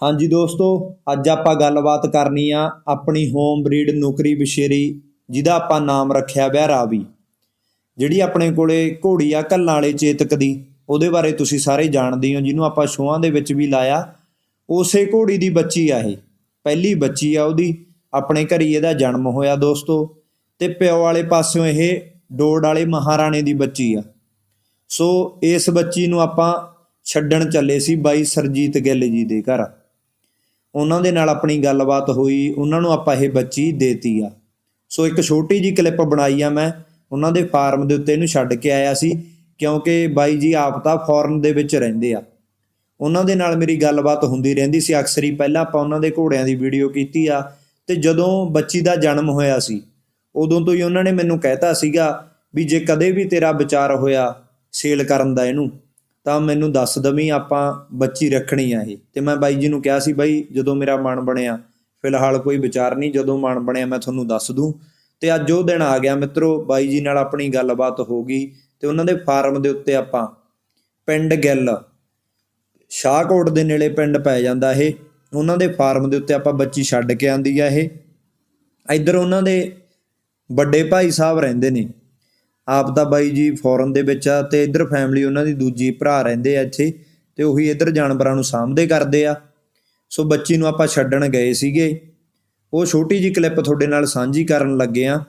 ਹਾਂਜੀ ਦੋਸਤੋ, ਅੱਜ ਆਪਾਂ ਗੱਲਬਾਤ ਕਰਨੀ ਆ ਆਪਣੀ ਹੋਮ ਬਰੀਡ ਨੁਕਰੀ ਵਿਸ਼ੇਰੀ, ਜਿਹਦਾ ਆਪਾਂ ਨਾਮ ਰੱਖਿਆ ਵਿਆ ਰਾਵੀ, ਜਿਹੜੀ ਆਪਣੇ ਕੋਲੇ ਘੋੜੀ ਆ ਕੱਲਾਂ ਵਾਲੇ ਚੇਤਕ ਦੀ, ਉਹਦੇ ਬਾਰੇ ਤੁਸੀਂ ਸਾਰੇ ਜਾਣਦੇ ਹੋ, ਜਿਹਨੂੰ ਆਪਾਂ ਸ਼ੋਆਂ ਦੇ ਵਿੱਚ ਵੀ ਲਾਇਆ। ਉਸੇ ਘੋੜੀ ਦੀ ਬੱਚੀ ਆ ਇਹ, ਪਹਿਲੀ ਬੱਚੀ ਆ ਉਹਦੀ, ਆਪਣੇ ਘਰੀ ਇਹਦਾ ਜਨਮ ਹੋਇਆ ਦੋਸਤੋ, ਤੇ ਪਿਓ ਵਾਲੇ ਪਾਸਿਓਂ ਇਹ ਡੋੜ ਵਾਲੇ ਮਹਾਰਾਣੇ ਦੀ ਬੱਚੀ ਆ। ਸੋ ਇਸ ਬੱਚੀ ਨੂੰ ਆਪਾਂ ਛੱਡਣ ਚੱਲੇ ਸੀ ਬਾਈ ਸਰਜੀਤ ਗਿੱਲ ਜੀ ਦੇ ਘਰ। ਉਹਨਾਂ ਦੇ ਨਾਲ ਆਪਣੀ ਗੱਲਬਾਤ ਹੋਈ, ਉਹਨਾਂ ਨੂੰ ਆਪਾਂ ਇਹ ਬੱਚੀ ਦੇਤੀ ਆ। ਸੋ ਇੱਕ ਛੋਟੀ ਜੀ ਕਲਿੱਪ ਬਣਾਈ ਆ ਮੈਂ, ਉਹਨਾਂ ਦੇ ਫਾਰਮ ਦੇ ਉੱਤੇ ਇਹਨੂੰ ਛੱਡ ਕੇ ਆਇਆ ਸੀ, ਕਿਉਂਕਿ ਬਾਈ ਜੀ ਆਪ ਤਾਂ ਫੋਰਨ ਦੇ ਵਿੱਚ ਰਹਿੰਦੇ ਆ। ਉਹਨਾਂ ਦੇ ਨਾਲ ਮੇਰੀ ਗੱਲਬਾਤ ਹੁੰਦੀ ਰਹਿੰਦੀ ਸੀ, ਅਕਸਰ ਹੀ ਪਹਿਲਾਂ ਆਪਾਂ ਉਹਨਾਂ ਦੇ ਘੋੜਿਆਂ ਦੀ ਵੀਡੀਓ ਕੀਤੀ ਆ, ਤੇ ਜਦੋਂ ਬੱਚੀ ਦਾ ਜਨਮ ਹੋਇਆ ਸੀ, ਉਦੋਂ ਤੋਂ ਹੀ ਉਹਨਾਂ ਨੇ ਮੈਨੂੰ ਕਹਿਤਾ ਸੀਗਾ ਵੀ ਜੇ ਕਦੇ ਵੀ ਤੇਰਾ ਵਿਚਾਰ ਹੋਇਆ ਸੇਲ ਕਰਨ ਦਾ ਇਹਨੂੰ। ਤਾਂ ਮੈਨੂੰ ਦੱਸ ਦਵੀਂ ਆਪਾਂ ਬੱਚੀ ਰੱਖਣੀ ਆ ਇਹ। ਤੇ ਮੈਂ ਬਾਈ ਜੀ ਨੂੰ ਕਿਹਾ ਸੀ, ਬਾਈ, ਜਦੋਂ ਮੇਰਾ ਮਨ ਬਣਿਆ, ਫਿਲਹਾਲ ਕੋਈ ਵਿਚਾਰ ਨਹੀਂ, ਜਦੋਂ ਮਨ ਬਣਿਆ ਮੈਂ ਤੁਹਾਨੂੰ ਦੱਸ ਦੂੰ। ਤੇ ਅੱਜ ਉਹ ਦਿਨ ਆ ਗਿਆ ਮਿੱਤਰੋ, ਬਾਈ ਜੀ ਨਾਲ ਆਪਣੀ ਗੱਲਬਾਤ ਹੋ ਗਈ ਤੇ ਉਹਨਾਂ ਦੇ ਫਾਰਮ ਦੇ ਉੱਤੇ ਆਪਾਂ ਪਿੰਡ ਗਿੱਲ, ਸ਼ਾਹਕੋਟ ਦੇ ਨੇੜੇ ਪਿੰਡ ਪੈ ਜਾਂਦਾ ਇਹ। ਉਹਨਾਂ ਦੇ ਫਾਰਮ ਦੇ ਉੱਤੇ ਆਪਾਂ ਬੱਚੀ ਛੱਡ ਕੇ ਆਂਦੀ ਆ ਇਹ। ਇੱਧਰ ਉਹਨਾਂ ਦੇ ਵੱਡੇ ਭਾਈ ਸਾਹਿਬ ਰਹਿੰਦੇ ਨੇ। ਆਪ ਦਾ ਬਾਈ ਜੀ ਫੋਰਨ ਦੇ ਵਿੱਚ ਆ ਤੇ ਇੱਧਰ ਫੈਮਿਲੀ ਉਹਨਾਂ ਦੀ ਦੂਜੀ ਭਰਾ ਰਹਿੰਦੇ ਆ ਇੱਥੇ ਤੇ ਉਹੀ ਇੱਧਰ ਜਾਨਵਰਾਂ ਨੂੰ ਸਾਂਭਦੇ ਕਰਦੇ ਆ। ਸੋ ਬੱਚੀ ਨੂੰ ਆਪਾਂ ਛੱਡਣ ਗਏ ਸੀਗੇ। ਉਹ ਛੋਟੀ ਜੀ ਕਲਿੱਪ ਤੁਹਾਡੇ ਨਾਲ ਸਾਂਝੀ ਕਰਨ ਲੱਗੇ ਆ।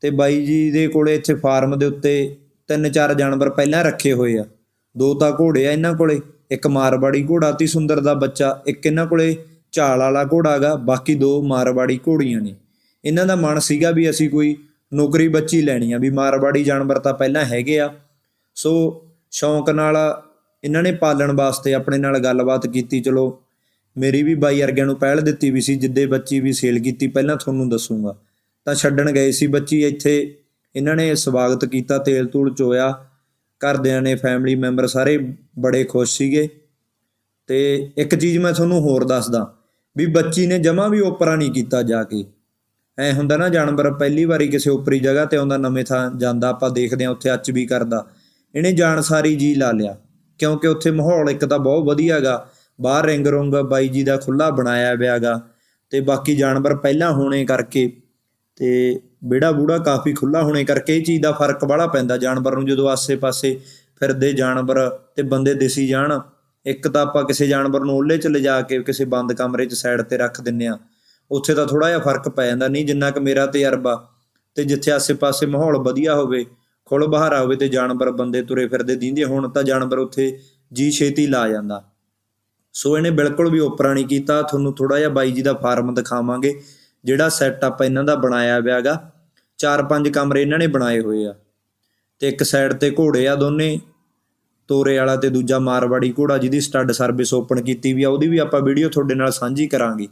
ਤੇ ਬਾਈ ਜੀ ਦੇ ਕੋਲੇ ਇੱਥੇ ਫਾਰਮ ਦੇ ਉੱਤੇ ਤਿੰਨ ਚਾਰ ਜਾਨਵਰ ਪਹਿਲਾਂ ਰੱਖੇ ਹੋਏ ਆ। ਦੋ ਤਾਂ ਘੋੜੇ ਆ ਇਹਨਾਂ ਕੋਲੇ, ਇੱਕ ਮਾਰਵਾੜੀ ਘੋੜਾ ਤੀ ਸੁੰਦਰ ਦਾ ਬੱਚਾ, ਇੱਕ ਇਹਨਾਂ ਕੋਲੇ ਝਾਲ ਵਾਲਾ ਘੋੜਾ ਹੈਗਾ ਬਾਕੀ ਦੋ ਮਾਰਵਾੜੀ ਘੋੜੀਆਂ ਨੇ। ਇਹਨਾਂ ਦਾ ਮਨ ਸੀਗਾ ਵੀ ਅਸੀਂ ਕੋਈ ਨੌਕਰੀ ਬੱਚੀ ਲੈਣੀ ਆ, ਵੀ ਮਾਰਵਾੜੀ ਜਾਨਵਰ ਤਾਂ ਪਹਿਲਾਂ ਹੈਗੇ ਆ। ਸੋ ਸ਼ੌਂਕ ਨਾਲ ਇਹਨਾਂ ਨੇ ਪਾਲਣ ਵਾਸਤੇ ਆਪਣੇ ਨਾਲ ਗੱਲਬਾਤ ਕੀਤੀ। ਚਲੋ, ਮੇਰੀ ਵੀ ਬਾਈ ਵਰਗਿਆਂ ਨੂੰ ਪਹਿਲ ਦਿੱਤੀ ਵੀ ਸੀ, ਜਿੱਦੇ ਬੱਚੀ ਵੀ ਸੇਲ ਕੀਤੀ, ਪਹਿਲਾਂ ਤੁਹਾਨੂੰ ਦੱਸੂਗਾ। ਤਾਂ ਛੱਡਣ ਗਏ ਸੀ ਬੱਚੀ ਇੱਥੇ। ਇਹਨਾਂ ਨੇ ਸਵਾਗਤ ਕੀਤਾ, ਤੇਲ ਤੂਲ ਚੋਇਆ। ਘਰਦਿਆਂ ਨੇ ਫੈਮਿਲੀ ਮੈਂਬਰ ਸਾਰੇ ਬੜੇ ਖੁਸ਼ ਸੀਗੇ। ਤੇ ਇੱਕ ਚੀਜ਼ ਮੈਂ ਤੁਹਾਨੂੰ ਹੋਰ ਦੱਸਦਾ, ਵੀ ਬੱਚੀ ਨੇ ਜਮਾ ਵੀ ਓਪਰਾ ਨਹੀਂ ਕੀਤਾ ਜਾ ਕੇ। ਐ ਹੁੰਦਾ ਨਾ ਜਾਨਵਰ ਪਹਿਲੀ ਵਾਰੀ ਕਿਸੇ ਉਪਰੀ ਜਗ੍ਹਾ ਤੇ ਆਉਂਦਾ, ਨਵੇਂ ਥਾਂ ਜਾਂਦਾ, ਆਪਾਂ ਦੇਖਦੇ ਆ ਉੱਥੇ ਅੱਚ ਵੀ ਕਰਦਾ। ਇਹਨੇ ਜਾਣ ਸਾਰੀ ਜੀ ਲਾ ਲਿਆ। ਕਿਉਂਕਿ ਉੱਥੇ ਮਾਹੌਲ ਇੱਕ ਤਾਂ ਬਹੁਤ ਵਧੀਆ ਹੈਗਾ ਬਾਹਰ ਰਿੰਗ ਰੁੰਗ ਬਾਈ ਜੀ ਦਾ ਖੁੱਲਾ ਬਣਾਇਆ ਹੋਇਆਗਾ ਤੇ ਬਾਕੀ ਜਾਨਵਰ ਪਹਿਲਾਂ ਹੋਣੇ ਕਰਕੇ ਤੇ ਬੇੜਾ ਬੂੜਾ ਕਾਫੀ ਖੁੱਲਾ ਹੋਣੇ ਕਰਕੇ ਇਹ ਚੀਜ਼ ਦਾ ਫ਼ਰਕ ਬੜਾ ਪੈਂਦਾ। ਜਾਨਵਰ ਨੂੰ ਜਦੋਂ ਆਸੇ-ਪਾਸੇ ਫਿਰਦੇ ਜਾਨਵਰ ਤੇ ਬੰਦੇ ਦਿਸੀ ਜਾਣ, ਇੱਕ ਤਾਂ ਆਪਾਂ ਕਿਸੇ ਜਾਨਵਰ ਨੂੰ ਓਲੇ ਚ ਲਿਜਾ ਕੇ, ਕਿਸੇ ਬੰਦ ਕਮਰੇ 'ਚ ਸਾਈਡ ਤੇ ਰੱਖ ਦਿੰਨੇ ਆ ਉੱਥੇ ਤਾਂ ਥੋੜਾ ਜਿਹਾ ਫ਼ਰਕ ਪੈ ਜਾਂਦਾ, ਨਹੀਂ ਜਿੰਨਾ ਕਿ ਮੇਰਾ ਤਜਰਬਾ ਤੇ ਜਿੱਥੇ ਆਸੇ-ਪਾਸੇ ਮਾਹੌਲ ਵਧੀਆ ਹੋਵੇ ਖੁੱਲ ਬਹਾਰਾ ਹੋਵੇ ਤੇ ਜਾਨਵਰ ਬੰਦੇ ਤੁਰੇ ਫਿਰਦੇ ਦਿੰਦੇ, ਹੁਣ ਤਾਂ ਜਾਨਵਰ ਉੱਥੇ ਜੀ ਛੇਤੀ ਲਾ ਜਾਂਦਾ। ਸੋ ਇਹਨੇ ਬਿਲਕੁਲ ਵੀ ਓਪਰਾ ਨਹੀਂ ਕੀਤਾ, ਤੁਹਾਨੂੰ ਥੋੜਾ ਜਿਹਾ ਬਾਈ ਜੀ ਦਾ ਫਾਰਮ ਦਿਖਾਵਾਂਗੇ, ਜਿਹੜਾ ਸੈਟਅਪ ਇਹਨਾਂ ਦਾ ਬਣਾਇਆ ਹੋਇਆਗਾ ਚਾਰ ਪੰਜ ਕਮਰੇ ਇਹਨਾਂ ਨੇ ਬਣਾਏ ਹੋਏ ਆ। ਤੇ ਇੱਕ ਸਾਈਡ ਤੇ ਘੋੜੇ ਆ ਦੋਨੇ, ਤੋਰੇ ਵਾਲਾ ਤੇ ਦੂਜਾ ਮਾਰਵਾੜੀ ਘੋੜਾ ਜਿਹਦੀ ਸਟੱਡ ਸਰਵਿਸ ਓਪਨ ਕੀਤੀ ਵੀ ਆ, ਉਹਦੀ ਵੀ ਆਪਾਂ ਵੀਡੀਓ ਤੁਹਾਡੇ ਨਾਲ ਸਾਂਝੀ ਕਰਾਂਗੇ।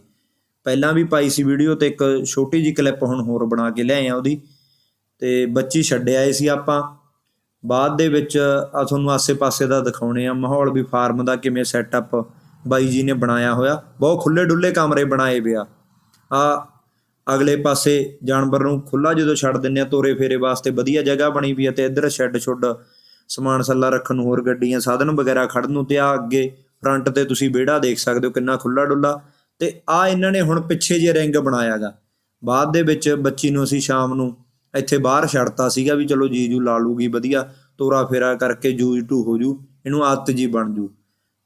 ਪਹਿਲਾਂ ਵੀ ਪਾਈ ਸੀ ਵੀਡੀਓ ਤੇ ਇੱਕ ਛੋਟੀ ਜੀ ਕਲਿੱਪ ਹੁਣ ਹੋਰ ਬਣਾ ਕੇ ਲਿਆਏ ਆ ਉਹਦੀ। ਤੇ ਬੱਚੀ ਛੱਡਿਆ ਆਏ ਸੀ ਆਪਾਂ। ਬਾਅਦ ਦੇ ਵਿੱਚ ਆ ਤੁਹਾਨੂੰ ਆਸੇ-ਪਾਸੇ ਦਾ ਦਿਖਾਉਣੇ ਆ ਮਾਹੌਲ ਵੀ ਫਾਰਮ ਦਾ ਕਿਵੇਂ ਸੈਟਅਪ ਬਾਈ ਜੀ ਨੇ ਬਣਾਇਆ ਹੋਇਆ। ਬਹੁਤ ਖੁੱਲੇ ਡੁੱਲੇ ਕਮਰੇ ਬਣਾਏ ਪਿਆ ਆ। ਅਗਲੇ ਪਾਸੇ ਜਾਨਵਰ ਨੂੰ ਖੁੱਲਾ ਜਦੋਂ ਛੱਡ ਦਿੰਨੇ ਆ ਤੋਰੇ ਫੇਰੇ ਵਾਸਤੇ ਵਧੀਆ ਜਗ੍ਹਾ ਬਣੀ ਵੀ ਆ ਤੇ ਇੱਧਰ ਸ਼ੈੱਡ ਛੁੱਡ ਸਮਾਨ ਸੱਲਾ ਰੱਖਣ ਨੂੰ ਹੋਰ ਗੱਡੀਆਂ, ਸਾਧਨ ਵਗੈਰਾ ਖੜਨ ਨੂੰ ਤੇ ਆ ਅੱਗੇ ਫਰੰਟ ਤੇ ਤੁਸੀਂ ਵਿਹੜਾ ਦੇਖ ਸਕਦੇ ਹੋ ਕਿੰਨਾ ਖੁੱਲਾ ਡੁੱਲਾ ਤੇ ਆ ਇਹਨਾਂ ਨੇ ਹੁਣ ਪਿੱਛੇ ਜੇ ਰਿੰਗ ਬਣਾਇਆਗਾ। ਬਾਅਦ ਦੇ ਵਿੱਚ ਬੱਚੀ ਨੂੰ ਅਸੀਂ ਸ਼ਾਮ ਨੂੰ ਇੱਥੇ ਬਾਹਰ ਛੱਡਤਾ ਸੀਗਾ ਵੀ ਚਲੋ ਜੀਜੂ ਲਾ ਲੂਗੀ, ਵਧੀਆ, ਤੋਰਾ ਫੇਰਾ ਕਰਕੇ ਜੂਜ ਟੂ ਹੋ ਜੂ, ਇਹਨੂੰ ਆਦਤ ਜੀ ਬਣ ਜੂ।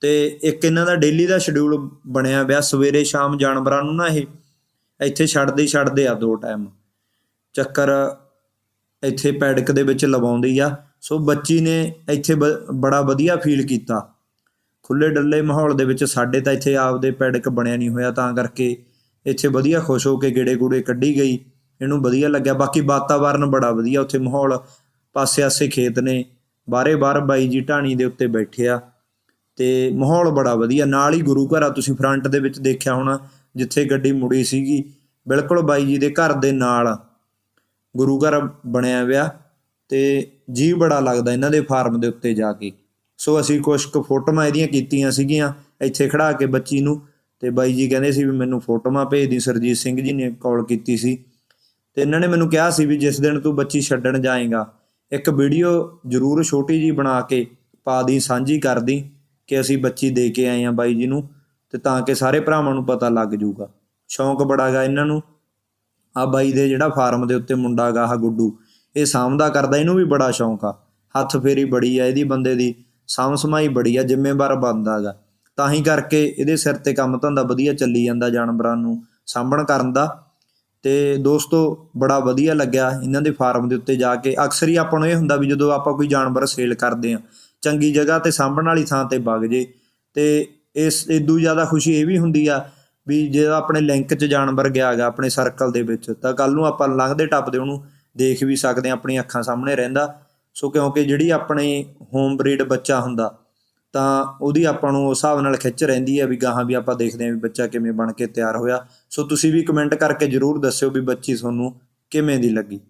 ਤੇ ਇੱਕ ਇਹਨਾਂ ਦਾ ਡੇਲੀ ਦਾ ਸ਼ਡਿਊਲ ਬਣਿਆ ਪਿਆ, ਸਵੇਰੇ ਸ਼ਾਮ ਜਾਨਵਰਾਂ ਨੂੰ ਨਾ ਇਹ, ਇੱਥੇ ਛੱਡਦੇ ਹੀ ਛੱਡਦੇ ਆ ਦੋ ਟਾਈਮ ਚੱਕਰ ਇੱਥੇ ਪੈਡਕ ਦੇ ਵਿੱਚ ਲਵਾਉਂਦੀ ਆ, ਸੋ ਬੱਚੀ ਨੇ ਇੱਥੇ ਬ- ਬੜਾ ਵਧੀਆ ਫੀਲ ਕੀਤਾ। ਖੁੱਲੇ ਡੱਲੇ ਮਾਹੌਲ ਦੇ ਵਿੱਚ ਸਾਡੇ ਤਾਂ ਇੱਥੇ ਆਪਦੇ ਪੈੜਕ ਬਣਿਆ ਨਹੀਂ ਹੋਇਆ, ਤਾਂ ਕਰਕੇ ਇੱਥੇ ਵਧੀਆ ਖੁਸ਼ ਹੋ ਕੇ ਗੇੜੇ ਗੂੜੇ ਕੱਢੀ ਗਈ। ਇਹਨੂੰ ਵਧੀਆ ਲੱਗਿਆ। ਬਾਕੀ ਵਾਤਾਵਰਨ ਬੜਾ ਵਧੀਆ, ਉੱਥੇ ਮਾਹੌਲ ਪਾਸੇ-ਆਸੇ ਖੇਤ ਨੇ ਬਾਰੇ ਬਾਹਰ ਬਾਈ ਜੀ ਢਾਣੀ ਦੇ ਉੱਤੇ ਬੈਠੇ ਆ। ਤੇ ਮਾਹੌਲ ਬੜਾ ਵਧੀਆ। ਨਾਲ ਹੀ ਗੁਰੂ ਘਰ ਆ, ਤੁਸੀਂ ਫਰੰਟ ਦੇ ਵਿੱਚ ਦੇਖਿਆ ਹੋਣਾ, ਜਿੱਥੇ ਗੱਡੀ ਮੁੜੀ ਸੀਗੀ। ਬਿਲਕੁਲ ਬਾਈ ਜੀ ਦੇ ਘਰ ਦੇ ਨਾਲ ਗੁਰੂ ਘਰ ਬਣਿਆ ਹੋਇਆ। ਤੇ ਜੀ ਬੜਾ ਲੱਗਦਾ ਇਹਨਾਂ ਦੇ ਫਾਰਮ ਦੇ ਉੱਤੇ ਜਾ ਕੇ। ਸੋ ਅਸੀਂ ਕੁਝ ਕੁ ਫੋਟੋਆਂ ਇਹਦੀਆਂ ਕੀਤੀਆਂ ਸੀਗੀਆਂ ਇੱਥੇ ਖੜਾ ਕੇ ਬੱਚੀ ਨੂੰ ਤੇ ਬਾਈ ਜੀ ਕਹਿੰਦੇ ਸੀ ਵੀ ਮੈਨੂੰ ਫੋਟੋਆਂ ਭੇਜ ਦੀ ਸਰਜੀਤ ਸਿੰਘ ਜੀ ਨੇ ਕਾਲ ਕੀਤੀ ਸੀ। ਤੇ ਇਹਨਾਂ ਨੇ ਮੈਨੂੰ ਕਿਹਾ ਸੀ ਵੀ ਜਿਸ ਦਿਨ ਤੂੰ ਬੱਚੀ ਛੱਡਣ ਜਾਏਗਾ, ਇੱਕ ਵੀਡੀਓ ਜ਼ਰੂਰ ਛੋਟੀ ਜੀ ਬਣਾ ਕੇ ਪਾ ਦੀ, ਸਾਂਝੀ ਕਰ ਦੀ ਕਿ ਅਸੀਂ ਬੱਚੀ ਦੇ ਕੇ ਆਏ ਆ ਬਾਈ ਜੀ ਨੂੰ ਤੇ ਤਾਂ ਕਿ ਸਾਰੇ ਭਰਾਵਾਂ ਨੂੰ ਪਤਾ ਲੱਗ ਜਾਊਗਾ। ਸ਼ੌਂਕ ਬੜਾ ਗਾ ਇਹਨਾਂ ਨੂੰ। ਆ ਬਾਈ ਦੇ ਜਿਹੜਾ ਫਾਰਮ ਦੇ ਉੱਤੇ ਮੁੰਡਾ ਗਾ, ਆਹ ਗੁੱਡੂ, ਇਹ ਸਾਂਭਦਾ ਕਰਦਾ, ਇਹਨੂੰ ਵੀ ਬੜਾ ਸ਼ੌਂਕ ਆ। ਹੱਥ ਫੇਰੀ ਬੜੀ ਆ ਇਹਦੀ, ਬੰਦੇ ਦੀ। ਸਾਂਭ ਸਮਾਈ ਬੜੀ ਆ, ਜ਼ਿੰਮੇਵਾਰ ਬੰਦਾ ਗਾ। ਤਾਂ ਹੀ ਕਰਕੇ ਇਹਦੇ ਸਿਰ ਤੇ ਕੰਮ ਧੰਦਾ ਵਧੀਆ ਚੱਲੀ ਜਾਂਦਾ ਜਾਨਵਰਾਂ ਨੂੰ ਸਾਂਭਣ ਕਰਨ ਦਾ। ਤੇ ਦੋਸਤੋ, ਬੜਾ ਵਧੀਆ ਲੱਗਿਆ ਇਹਨਾਂ ਦੇ ਫਾਰਮ ਦੇ ਉੱਤੇ ਜਾ ਕੇ। ਅਕਸਰ ਹੀ ਆਪਾਂ ਨੂੰ ਇਹ ਹੁੰਦਾ ਵੀ ਜਦੋਂ ਆਪਾਂ ਕੋਈ ਜਾਨਵਰ ਸੇਲ ਕਰਦੇ ਆ ਚੰਗੀ ਜਗ੍ਹਾ ਤੇ ਸਾਂਭਣ ਵਾਲੀ ਥਾਂ ਤੇ ਵਗ ਜੇ। ਤੇ ਇਸ ਇਦੋਂ ਜ਼ਿਆਦਾ ਖੁਸ਼ੀ ਇਹ ਵੀ ਹੁੰਦੀ ਆ ਵੀ ਜੇ ਆਪਣੇ ਲਿੰਕ 'ਚ ਜਾਨਵਰ ਗਿਆ ਗਾ, ਆਪਣੇ ਸਰਕਲ ਦੇ ਵਿੱਚ, ਤਾਂ ਕੱਲ ਨੂੰ ਆਪਾਂ ਲੰਘਦੇ ਟੱਪਦੇ ਉਹਨੂੰ ਦੇਖ ਵੀ ਸਕਦੇ ਆ ਆਪਣੀ ਅੱਖਾਂ ਸਾਹਮਣੇ ਰਹਿੰਦਾ। ਸੋ ਕਿਉਂਕਿ ਜਿਹੜੀ ਆਪਣੇ ਹੋਮ ਬਰੀਡ ਬੱਚਾ ਹੁੰਦਾ, ਤਾਂ ਉਹਦੀ ਆਪਾਂ ਨੂੰ ਉਸ ਹਿਸਾਬ ਨਾਲ ਖਿੱਚ ਰਹਿੰਦੀ ਹੈ ਵੀ ਗਾਹਾਂ ਵੀ ਆਪਾਂ ਦੇਖਦੇ ਹਾਂ ਵੀ ਬੱਚਾ ਕਿਵੇਂ ਬਣ ਕੇ ਤਿਆਰ ਹੋਇਆ। ਸੋ ਤੁਸੀਂ ਵੀ ਕਮੈਂਟ ਕਰਕੇ ਜਰੂਰ ਦੱਸਿਓ ਵੀ ਬੱਚੀ ਤੁਹਾਨੂੰ ਕਿਵੇਂ ਦੀ ਲੱਗੀ।